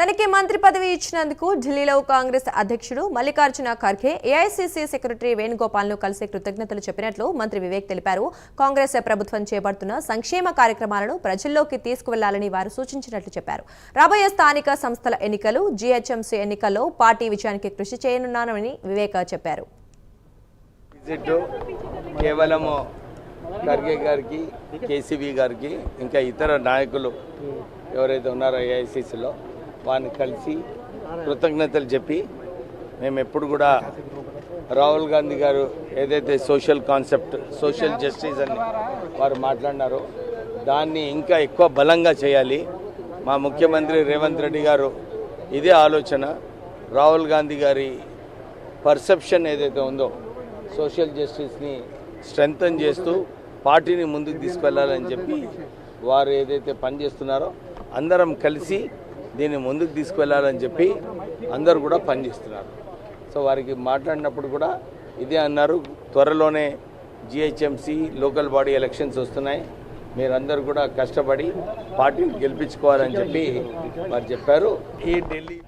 తనకి మంత్రి పదవి ఇచ్చినందుకు ఢిల్లీలో కాంగ్రెస్ అధ్యక్షుడు మల్లికార్జున ఖర్గే ఏఐసీసీ సెక్రటరీ వేణుగోపాల్ను కలిసి కృతజ్ఞతలు చెప్పినట్లు మంత్రి వివేక్ తెలిపారు. కాంగ్రెస్ ప్రభుత్వం చేపడుతున్న సంక్షేమ కార్యక్రమాలను ప్రజల్లోకి తీసుకువెళ్ళాలని వారు సూచించినట్లు చెప్పారు. రాబోయే స్థానిక సంస్థల ఎన్నికలు జీహెచ్ఎంసీ ఎన్నికల్లో పార్టీ విజయానికి కృషి చేయనున్నానని వివేక్ చెప్పారు. కేవలము ఖర్గే గారికి కేసీబీ గారికి ఇంకా ఇతర నాయకులు ఎవరైతే ఉన్నారో ఏఐసిసిలో వారిని కలిసి కృతజ్ఞతలు చెప్పి మేము ఎప్పుడు కూడా రాహుల్ గాంధీ గారు ఏదైతే సోషల్ కాన్సెప్ట్ సోషల్ జస్టిస్ అని వారు మాట్లాడినారో దాన్ని ఇంకా ఎక్కువ బలంగా చేయాలి. మా ముఖ్యమంత్రి రేవంత్ రెడ్డి గారు ఇదే ఆలోచన. రాహుల్ గాంధీ గారి పర్సెప్షన్ ఏదైతే ఉందో సోషల్ జస్టిస్ని స్ట్రెంగ్తన్ చేస్తూ పార్టీని ముందుకు తీసుకెళ్ళాలని చెప్పి వారు ఏదైతే పనిచేస్తున్నారో అందరం కలిసి దీన్ని ముందుకు తీసుకువెళ్ళాలని చెప్పి అందరూ కూడా పనిచేస్తున్నారు సో వారికి మాట్లాడినప్పుడు కూడా ఇదే అన్నారు త్వరలోనే జిహెచ్ఎంసి లోకల్ బాడీ ఎలక్షన్స్ వస్తున్నాయి. మీరందరూ కూడా కష్టపడి పార్టీని గెలిపించుకోవాలని చెప్పి వారు చెప్పారు. ఈ ఢిల్లీ